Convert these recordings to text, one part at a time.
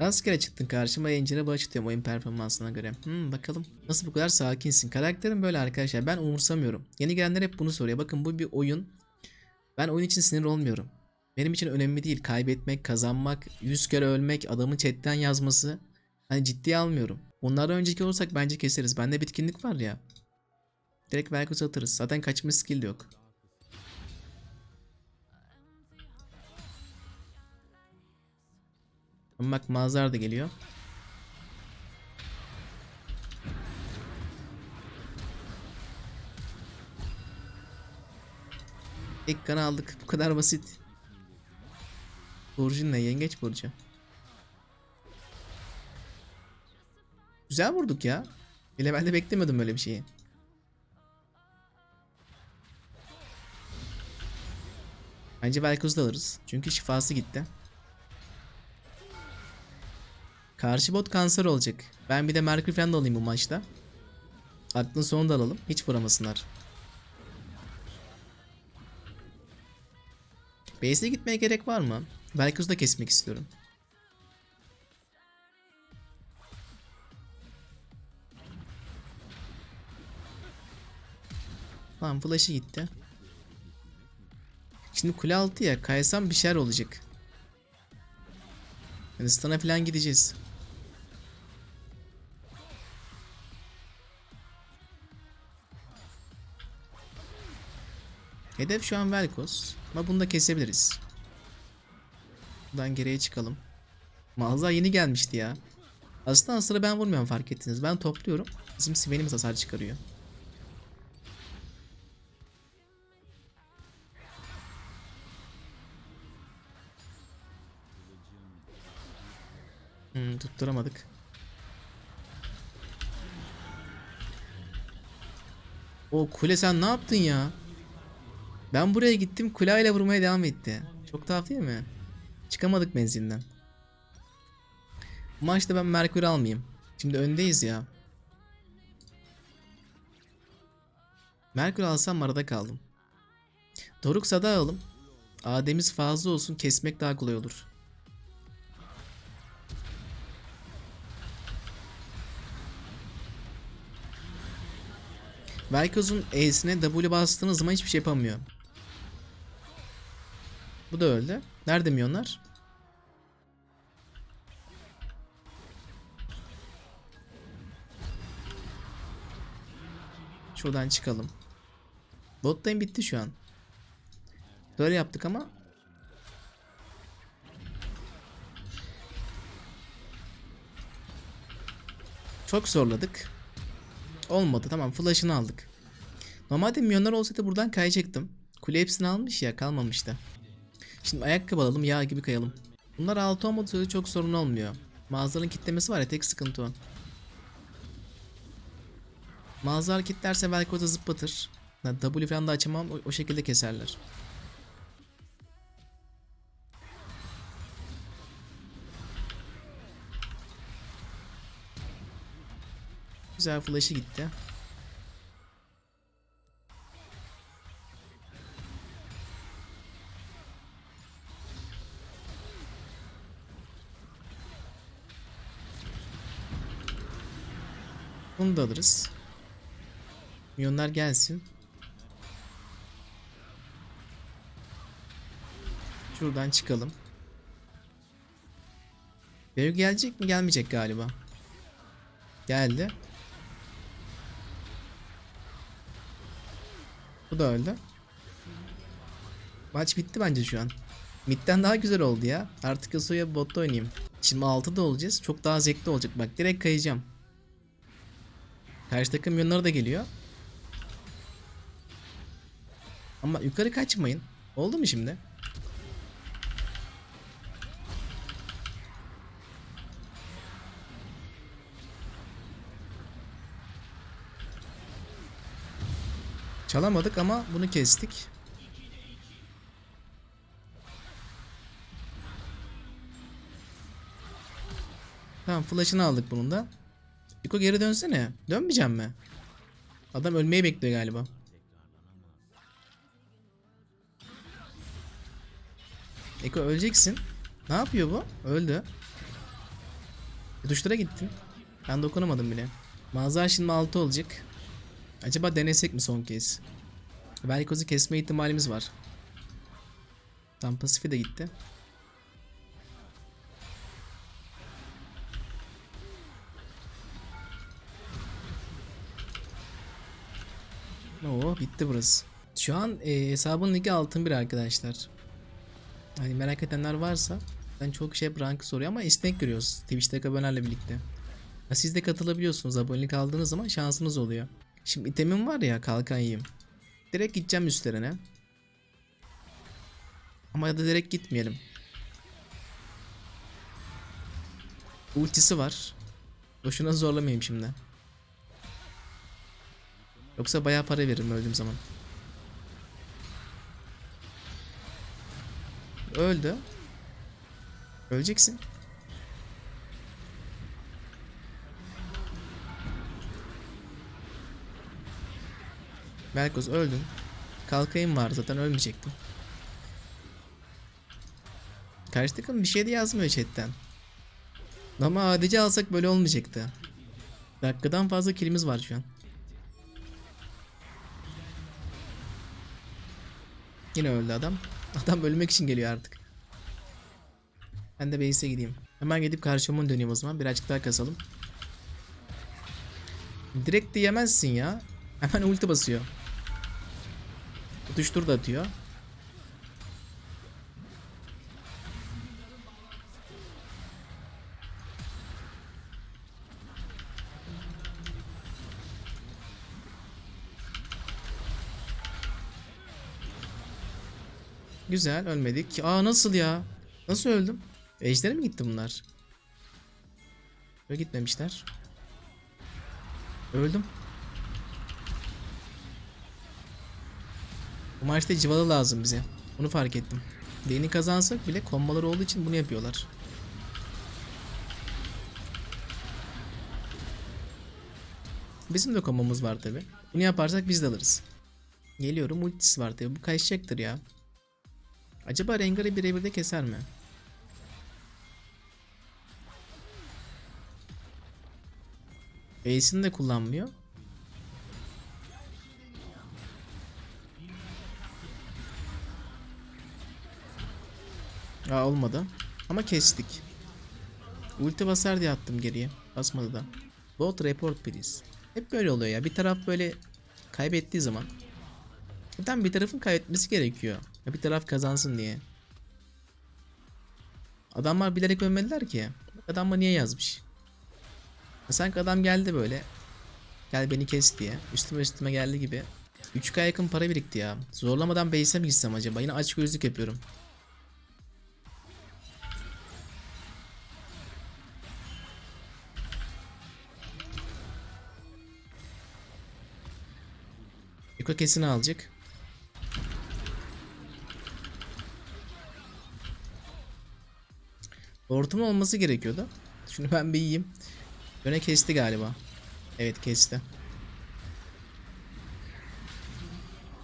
Rastgele çıktın karşıma yayıncına bağış atıyorum oyun performansına göre. Hmm, bakalım nasıl bu kadar sakinsin. Karakterim böyle arkadaşlar ben umursamıyorum. Yeni gelenler hep bunu soruyor. Bakın bu bir oyun. Ben oyun için sinir olmuyorum. Benim için önemli değil. Kaybetmek, kazanmak, yüz kere ölmek, adamın chatten yazması. Hani ciddiye almıyorum. Onlardan önceki olursak bence keseriz. Bende bitkinlik var ya. Direkt Velkoz'u atarız. Zaten kaçma skill yok. Bak Mazhar da geliyor. İlk kanı aldık. Bu kadar basit. Burcu ne? Yengeç Burcu. Güzel vurduk ya. Bile ben de beklemiyordum böyle bir şeyi. Bence Velkoz'u da alırız. Çünkü şifası gitti. Karşı bot kanser olacak. Ben bir de Mercury falan da alayım bu maçta. Aklın sonunu da alalım. Hiç vuramasınlar. Base'e gitmeye gerek var mı? Velkoz'u da kesmek istiyorum. Tamam flash'ı gitti. Şimdi kule altı ya kaysam bir şeyler olacak. Yani stun'a falan gideceğiz. Hedef şu an Velkos. Ama bunu da kesebiliriz. Buradan geriye çıkalım. Mağaza yeni gelmişti ya. Aslında aslında ben vurmuyorum fark ettiniz. Ben topluyorum. Bizim Sven'imiz hasar çıkarıyor. Hmm, tutturamadık. O kule sen ne yaptın ya? Ben buraya gittim kuleyle vurmaya devam etti. Çok tuhaf değil mi? Çıkamadık menzilden. Bu maçta ben Merkür almayayım. Şimdi öndeyiz ya. Merkür alsam arada kaldım. Doruk Sada alalım. Ademiz fazla olsun kesmek daha kolay olur. Velkoz'un E'sine W bastığınız zaman hiçbir şey yapamıyor. Bu da öldü. Nerede milyonlar? Şuradan çıkalım. Bot bitti şu an. Böyle yaptık ama Çok zorladık. Olmadı tamam flash'ını aldık. Normalde milyonlar olsaydı buradan kayacaktım. Kule hepsini almış ya kalmamıştı. Şimdi ayakkabı alalım yağ gibi kayalım. Bunlar altı olmadığı çok sorun olmuyor. Mağazaların kitlemesi var ya tek sıkıntı o. Mağazalar kitlerse belki o da zıplatır. Yani W falan da açamam o, o şekilde keserler. Güzel flash'ı gitti. Bunu da alırız. Milyonlar gelsin. Şuradan çıkalım. Beyo gelecek mi? Gelmeyecek galiba. Geldi. Bu da öldü. Maç bitti bence şu an. Mid'den daha güzel oldu ya. Artık Yasuo'ya botta oynayayım. Şimdi 6'da olacağız. Çok daha zevkli olacak. Bak direkt kayacağım. Karşı takım yönleri de geliyor. Ama yukarı kaçmayın. Oldu mu şimdi? Çalamadık ama bunu kestik. Tamam flash'ını aldık bunun da. Yuko geri dönsene. Dönmeyeceğim mi? Adam ölmeyi bekliyor galiba. Eko öleceksin. Ne yapıyor bu? Öldü. Duşlara gittin. Ben dokunamadım bile. Mağaza şimdi 6 olacak. Acaba denesek mi son kez? Velkoz'u kesme ihtimalimiz var. Tam pasifi de gitti. Oo bitti burası. Şu an e, hesabın ligi altın bir arkadaşlar. Hani merak edenler varsa ben çok şey rank soruyor ama esnek görüyoruz Twitch'teki abonelerle birlikte. Ya siz de katılabiliyorsunuz abonelik aldığınız zaman şansınız oluyor. Şimdi itemim var ya kalkan yiyeyim. Direkt gideceğim üstlerine. Ama ya da direkt gitmeyelim. Ultisi var. Boşuna zorlamayayım şimdi. Yoksa bayağı para veririm öldüğüm zaman. Öldü. Öleceksin. Belkoz öldün. Kalkayım var zaten ölmeyecektim. Karşı takım bir şey de yazmıyor chatten. Ama ADC alsak böyle olmayacaktı. Dakikadan fazla kilimiz var şu an. Yine öldü adam. Adam ölmek için geliyor artık. Ben de base'e gideyim. Hemen gidip karşıma döneyim o zaman. Birazcık daha kasalım. Direkt de yemezsin ya. Hemen ulti basıyor. Tutuştur da atıyor. Güzel ölmedik. Aa nasıl ya? Nasıl öldüm? Ejder'e mi gitti bunlar? Böyle gitmemişler. Öldüm. Bu maçta civalı lazım bize. Bunu fark ettim. Lane'i kazansak bile kombalar olduğu için bunu yapıyorlar. Bizim de kombomuz var tabi. Bunu yaparsak biz de alırız. Geliyorum ultisi var tabi. Bu kaçacaktır ya. Acaba Rengar'ı birebir de keser mi? Base'ini de kullanmıyor. Aa olmadı. Ama kestik. Ulti basar diye attım geriye. Basmadı da. Bot report please. Hep böyle oluyor ya. Bir taraf böyle kaybettiği zaman. Zaten bir tarafın kaybetmesi gerekiyor. Bir taraf kazansın diye. Adamlar bilerek ölmediler ki. Adamla niye yazmış? Ya sanki adam geldi böyle. Gel beni kes diye. Üstüme üstüme geldi gibi. 3K yakın para birikti ya. Zorlamadan base'e mi gitsem acaba? Yine aç gözlük yapıyorum. Yuka kesin alacak. Hortum olması gerekiyordu. Şunu ben bir yiyeyim. Öne kesti galiba. Evet kesti.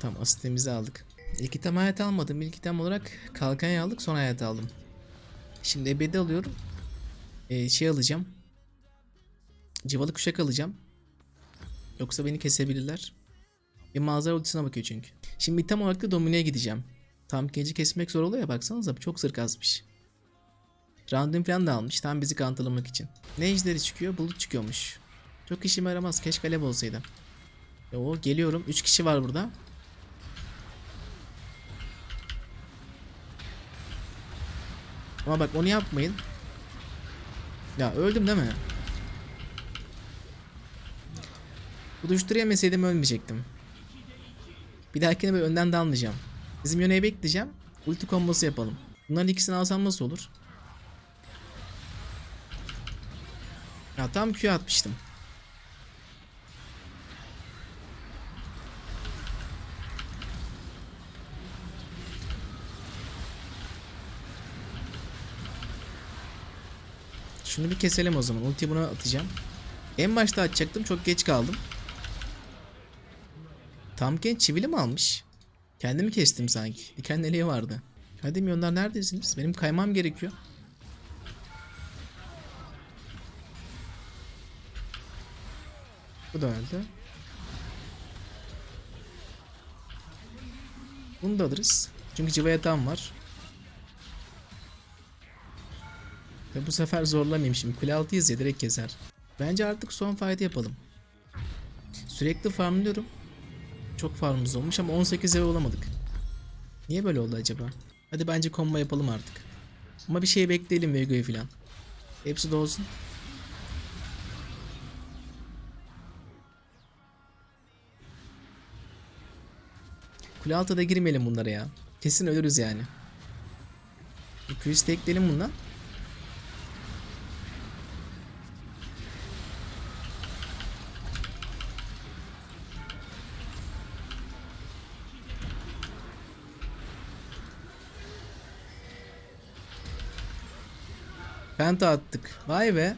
Tamam asitimizi aldık. İlk item hayat almadım. İlk item olarak kalkan aldık sonra hayat aldım. Şimdi ebedi alıyorum. Ee, şey alacağım. Civalı kuşak alacağım. Yoksa beni kesebilirler. Bir manzara ultisine bakıyor çünkü. Şimdi item olarak da Domine'ye gideceğim. Tam genci kesmek zor oluyor ya baksanıza çok zırh azmış. Random falan da almış tam bizi kanıtlamak için. Ne ejderi çıkıyor? Bulut çıkıyormuş. Çok işime yaramaz. Keşke alev olsaydı. O geliyorum. 3 kişi var burada. Ama bak onu yapmayın. Ya öldüm değil mi? Bu düştürü yemeseydim ölmeyecektim. Bir dahakine böyle önden dalmayacağım. Bizim yöneyi bekleyeceğim. Ulti kombosu yapalım. Bunların ikisini alsam nasıl olur? Tam Q atmıştım. Şunu bir keselim o zaman. Ulti buna atacağım. En başta atacaktım. Çok geç kaldım. Tamken çivili mi almış? Kendimi kestim sanki. Diken neliği vardı. Hadi milyonlar neredesiniz? Benim kaymam gerekiyor. Bu da öldü. Bunu da alırız. Çünkü civaya tam var. Ve bu sefer zorlamayayım şimdi. Kule altıyız ya direkt keser. Bence artık son fight yapalım. Sürekli farmlıyorum. Çok farmımız olmuş ama 18 eve olamadık. Niye böyle oldu acaba? Hadi bence combo yapalım artık. Ama bir şey bekleyelim Vego'yu falan. Hepsi de olsun. Kule altına girmeyelim bunlara ya. Kesin ölürüz yani. Q'yu ekleyelim bundan. Penta attık. Vay be.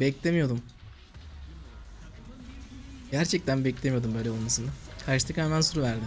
Beklemiyordum. Gerçekten beklemiyordum böyle olmasını. Karşıdaki hemen sur verdi.